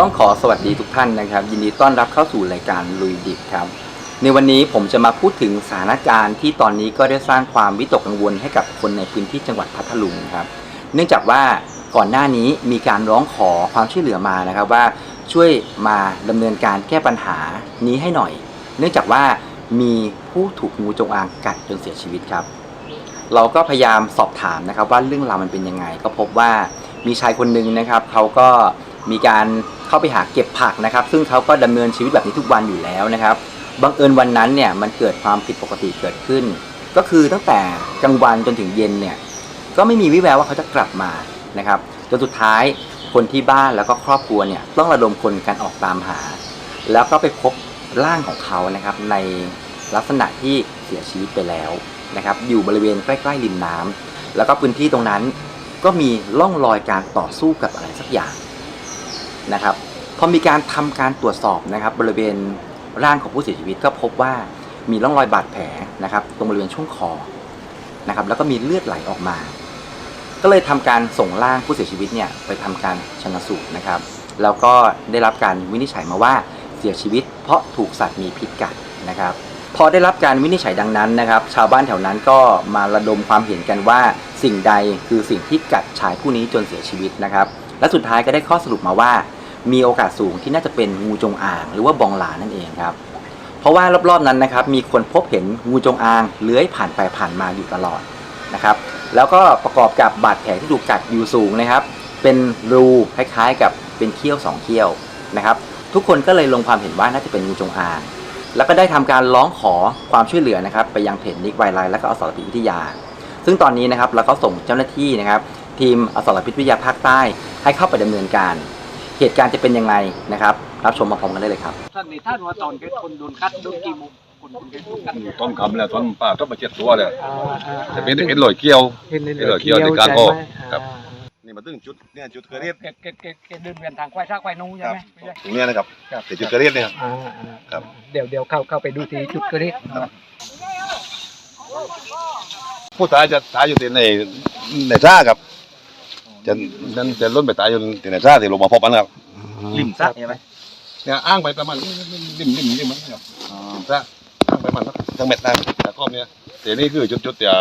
ต้องขอสวัสดีทุกท่านนะครับ ยินดีต้อนรับเข้าสู่รายการลุยดิบครับ ในวันนี้ผมจะมาพูดถึงสถานการณ์ที่ตอนนี้ก็ได้สร้างความวิตกกังวลให้กับคนในพื้นที่จังหวัดพัทลุงครับ เนื่องจากว่าก่อนหน้านี้มีการร้องขอความช่วยเหลือมานะครับว่าช่วยมาดำเนินการแก้ปัญหานี้ให้หน่อย เนื่องจากว่ามีผู้ถูกงูจงอางกัดจนเสียชีวิตครับ เราก็พยายามสอบถามนะครับว่าเรื่องราวมันเป็นยังไง ก็พบว่ามีชายคนหนึ่งนะครับเขาก็มีการ เข้าไปหาเก็บผักนะครับ ซึ่งเขาก็ดำเนินชีวิตแบบนี้ทุกวันอยู่แล้วนะครับบังเอิญวันนั้นเนี่ยมันเกิดความผิดปกติเกิดขึ้น ก็คือตั้งแต่กลางวันจนถึงเย็นเนี่ยก็ไม่มีวิแววว่าเขาจะกลับมานะครับจนสุดท้ายคนที่บ้านแล้วก็ครอบครัวเนี่ยต้องระดมคนกันออกตามหา แล้วก็ไปพบร่างของเขานะครับในลักษณะที่เสียชีวิตไปแล้วนะครับอยู่บริเวณใกล้ๆริมน้ำแล้วก็พื้นที่ตรงนั้นก็มีร่องรอยการต่อสู้กับอะไรสักอย่าง นะครับพอมีการทำการตรวจสอบนะครับ บริเวณร่างของผู้เสียชีวิตก็พบว่ามีร่องรอยบาดแผลนะครับ ตรงบริเวณช่วงคอนะครับแล้วก็มีเลือดไหลออกมา ก็เลยทำการส่งร่างผู้เสียชีวิตเนี่ยไปทำการชนสูตรนะครับ แล้วก็ได้รับการวินิจฉัยมาว่าเสียชีวิต เพราะถูกสัตว์มีพิษกัดนะครับพอได้รับการวินิจฉัยดังนั้นนะครับ ชาวบ้านแถวนั้นก็มาระดมความเห็นกันว่าสิ่งใดคือสิ่งที่กัดชายผู้นี้จนเสียชีวิตนะครับ และสุดท้ายก็ได้ข้อสรุปมาว่า มีโอกาสสูงที่น่าจะเป็นงูจงอาง หรือว่าบองหลานั่นเองครับ เพราะว่ารอบๆนั้นนะครับ มีคนพบเห็นงูจงอางเลื้อยผ่านไปผ่านมาอยู่ตลอดนะครับแล้วก็ประกอบกับบาดแผลที่ถูกกัดอยู่สูงนะครับ เป็นรูคล้ายๆ กับเป็นเขี้ยวสองเขี้ยวนะครับ ทุกคนก็เลยลงความเห็นว่าน่าจะเป็นงูจงอาง แล้วก็ได้ทำการร้องขอความช่วยเหลือนะครับ ไปยังเพจนิกไวไลและก็อสรพิวิทยา ซึ่งตอนนี้นะครับเราก็ส่งเจ้าหน้าที่นะครับ ทีมอสรพิษวิทยาภาคใต้ ให้เข้าไปดำเนินการ เหตุการณ์จะเป็นยังไงนะครับรับชมมาพร้อมกันได้เลยครับท่านในท่านว่าตอนเกิดคนโดนกัดโดนกี่โมงคนคนเกิดโดนกัดต้นคำแล้วต้นป้าต้องมาเจ็ดตัวเลยแต่เป็นเห็นรอยเกี่ยวเห็นลอยเกี่ยวในการออกครับนี่มาถึงจุดเนี่ยจุดเกิดเหตุเกิดเกิดเกิดเดเดินเวียนทางควายซากควายนูใช่ไหมตรงเนี้ยนะครับแต่จุดเกิดเหตุเนี่ยครับเดี๋ยวเดี๋ยวเข้าเข้าไปดูที่จุดเกิดเหตุผู้ตายจะตายอยู่ที่ในในท่าครับ จะนั่นจะล้นไปตายอยู่ที่ในท่าที่ลงมาพบกันครับริมซักใช่ไหมเนี่ยอ้างไปประมาณริมริมริมริมมันครับท่าอ้างไปประมาณสักทั้งเม็ดได้แต่รอบเนี้ยแต่นี่คือจุดจุดเดียว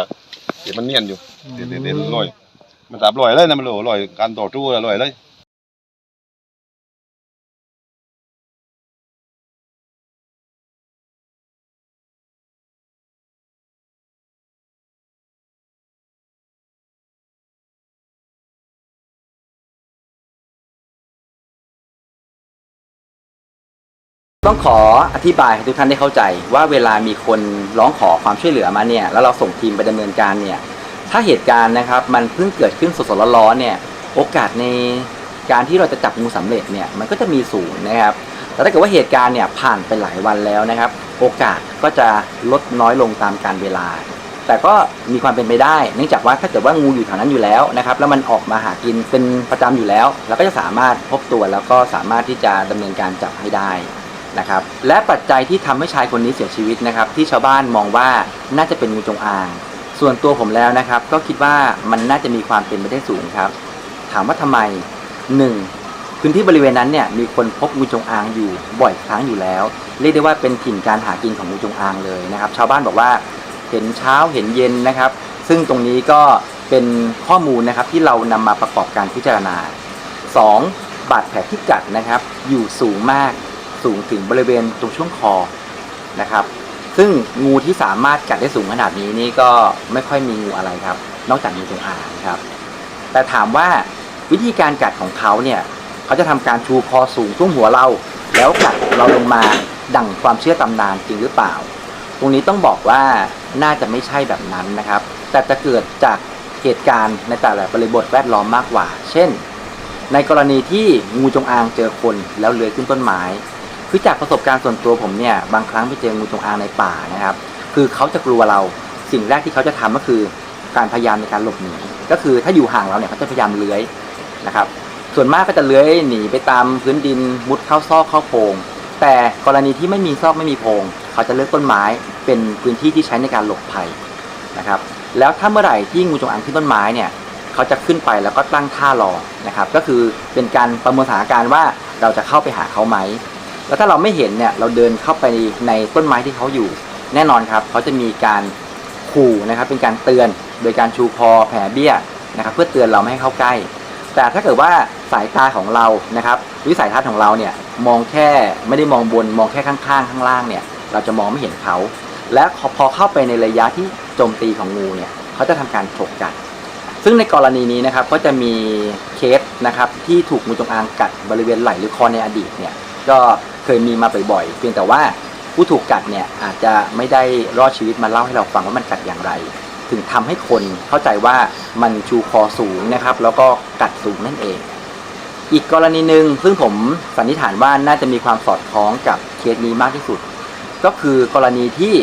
เดี๋ยวมันเนียนอยู่เดี๋ยวเดี๋ยวเดี๋ยวลอยมันตาบลอยเลยนะมันลอยการต่อสู้ลอยเลย ต้องขออธิบายให้ทุกท่านได้เข้าใจว่าเวลามีคนร้องขอความช่วยเหลือมาเนี่ยแล้วเราส่งทีมไปดำเนินการเนี่ยถ้าเหตุการณ์นะครับมันเพิ่งเกิดขึ้นสดๆร้อนๆเนี่ยโอกาสในการที่เราจะจับงูสำเร็จเนี่ยมันก็จะมีสูงนะครับแต่ถ้าเกิดว่าเหตุการณ์เนี่ยผ่านไปหลายวันแล้วนะครับ โอกาสก็จะลดน้อยลงตามการเวลา แต่ก็มีความเป็นไปได้ เนื่องจากว่าถ้าเกิดว่างูอยู่แถวนั้นอยู่แล้วนะครับแล้วมันออกมาหากินเป็นประจำอยู่แล้ว เราก็จะสามารถพบตัวแล้วก็สามารถที่จะดำเนินการจับให้ได้ นะครับและปัจจัยที่ทำให้ชายคนนี้เสียชีวิตนะครับ ที่ชาวบ้านมองว่าน่าจะเป็นงูจงอาง ส่วนตัวผมแล้วนะครับ ก็คิดว่ามันน่าจะมีความเป็นไปได้สูงครับ ถามว่าทำไม 1. พื้นที่บริเวณนั้นเนี่ยมีคนพบงูจงอางอยู่บ่อยครั้งอยู่แล้ว เรียกได้ว่าเป็นถิ่นการหากินของงูจงอางเลยนะครับ ชาวบ้านบอกว่าเห็นเช้าเห็นเย็นนะครับ ซึ่งตรงนี้ก็เป็นข้อมูลนะครับที่เรานำมาประกอบการพิจารณา 2. บาดแผลที่กัดนะครับ อยู่สูงมาก สูงถึงบริเวณตรงช่วงคอนะครับ ซึ่งงูที่สามารถกัดได้สูงขนาดนี้นี่ก็ไม่ค่อยมีงูอะไรครับ นอกจากงูจงอางครับ แต่ถามว่าวิธีการกัดของเขาเนี่ยเขาจะทำการชูคอสูงช่วงหัวเรา แล้วกัดเราลงมาดั่งความเชื่อตำนานจริงหรือเปล่า ตรงนี้ต้องบอกว่าน่าจะไม่ใช่แบบนั้นนะครับ แต่จะเกิดจากเหตุการณ์ในแต่ละบริบทแวดล้อมมากกว่า เช่น ในกรณีที่งูจงอางเจอคนแล้วเลื้อยขึ้นต้นไม้ คือจากประสบการณ์ส่วนตัวผมเนี่ยบางครั้งไปเจองูจงอางในป่านะครับ คือเขาจะกลัวเราสิ่งแรกที่เขาจะทำก็คือการพยายามในการหลบหนีก็คือถ้าอยู่ห่างเราเนี่ยเขาจะพยายามเลื้อยนะครับ ส่วนมากก็จะเลื้อยหนีไปตามพื้นดินมุดเข้าซอกเข้าโพรงแต่กรณีที่ไม่มีซอกไม่มีโพรงเขาจะเลือกต้นไม้เป็นพื้นที่ที่ใช้ในการหลบภัยนะครับ แล้วถ้าเมื่อไหร่ที่งูจงอางขึ้นต้นไม้เนี่ยเขาจะขึ้นไปแล้วก็ตั้งท่ารอนะครับ ก็คือเป็นการประเมินสถานการณ์ว่าเราจะเข้าไปหาเขาไหม แล้วถ้าเราไม่เห็นเนี่ยเราเดินเข้าไปในต้นไม้ที่เขาอยู่ แน่นอนครับเขาจะมีการขู่นะครับเป็นการเตือนโดยการชูคอแผ่เบี้ยนะครับเพื่อเตือนเราไม่ให้เข้าใกล้ แต่ถ้าเกิดว่าสายตาของเรานะครับวิสัยทัศน์ของเราเนี่ยมองแค่ไม่ได้มองบนมองแค่ข้างๆ ข้างล่างเนี่ยเราจะมองไม่เห็นเขา และพอเข้าไปในระยะที่โจมตีของงูเนี่ยเขาจะทำการฉกกัด ซึ่งในกรณีนี้นะครับก็จะมีเคสนะครับที่ถูกงูจงอางกัดบริเวณไหล่หรือคอในอดีตเนี่ยก็ เคยมีมาบ่อยๆ เพียงแต่ว่าผู้ถูกกัดเนี่ยอาจจะไม่ได้รอดชีวิตมาเล่าให้เราฟังว่ามันกัดอย่างไร ถึงทำให้คนเข้าใจว่ามันชูคอสูงนะครับ แล้วก็กัดสูงนั่นเอง อีกกรณีหนึ่งซึ่งผมสันนิษฐานว่าน่าจะมีความสอดคล้องกับเคสนี้มากที่สุด ก็คือกรณีที่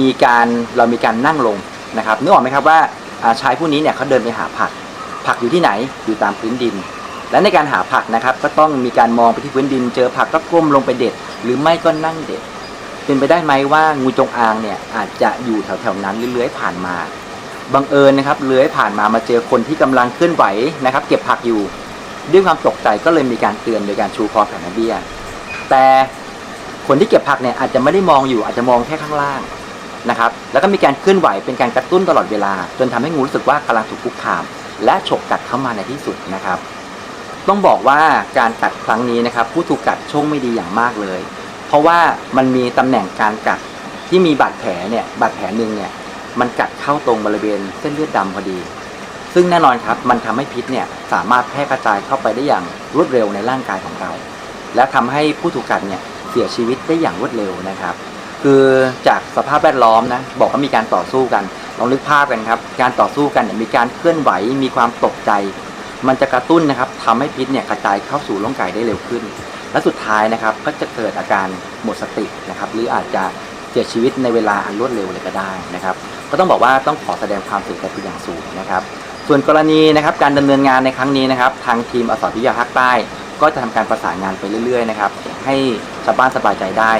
มีการเรามีการนั่งลงนะครับนึกออกไหมครับว่าชายผู้นี้เนี่ยเขาเดินไปหาผัก ผักอยู่ที่ไหนอยู่ตามพื้นดิน และในการหาผักนะครับ ก็ต้องมีการมองไปที่พื้นดิน เจอผักก็ก้มลงไปเด็ด หรือไม่ก็นั่งเด็ด เป็นไปได้ไหมว่างูจงอางเนี่ยอาจจะอยู่แถวๆนั้นเลื้อยผ่านมาบังเอิญนะครับเลื้อยผ่านมามาเจอคนที่กำลังเคลื่อนไหวนะครับ เก็บผักอยู่ ด้วยความตกใจก็เลยมีการเตือนโดยการชูคอแผ่นเบี้ย แต่คนที่เก็บผักเนี่ยอาจจะไม่ได้มองอยู่อาจจะมองแค่ข้างล่างนะครับ แล้วก็มีการเคลื่อนไหวเป็นการกระตุ้นตลอดเวลา จนทำให้งูรู้สึกว่ากำลังถูกคุกคาม และฉกกัดเข้ามาในที่สุดนะครับ ต้องบอกว่าการกัดครั้งนี้นะครับ ผู้ถูกกัดโชคไม่ดีอย่างมากเลย เพราะว่ามันมีตำแหน่งการกัดที่มีบาดแผลเนี่ยบาดแผลหนึ่งเนี่ยมันกัดเข้าตรงบริเวณเส้นเลือดดำพอดี ซึ่งแน่นอนครับมันทำให้พิษเนี่ยสามารถแพร่กระจายเข้าไปได้อย่างรวดเร็วในร่างกายของเรา และทำให้ผู้ถูกกัดเนี่ยเสียชีวิตได้อย่างรวดเร็วนะครับ คือจากสภาพแวดล้อมนะบอกว่ามีการต่อสู้กันลองนึกภาพกันครับ การต่อสู้กันมีการเคลื่อนไหวมีความตกใจ มันจะกระตุ้นนะครับ ทำให้พิษเนี่ยกระจายเข้าสู่ร่างกายได้เร็วขึ้น และสุดท้ายนะครับก็จะเกิดอาการหมดสตินะครับหรืออาจจะเสียชีวิตในเวลาอันรวดเร็วเลยก็ได้นะครับก็ต้องบอกว่าต้องขอแสดงความเสียใจเป็นอย่างสูงนะครับ ส่วนกรณีนะครับการดำเนินงานในครั้งนี้นะครับ ทางทีมอสรพิทยาภาคใต้ ก็จะทำการประสานงานไปเรื่อยๆนะครับให้ชาวบ้านสบายใจได้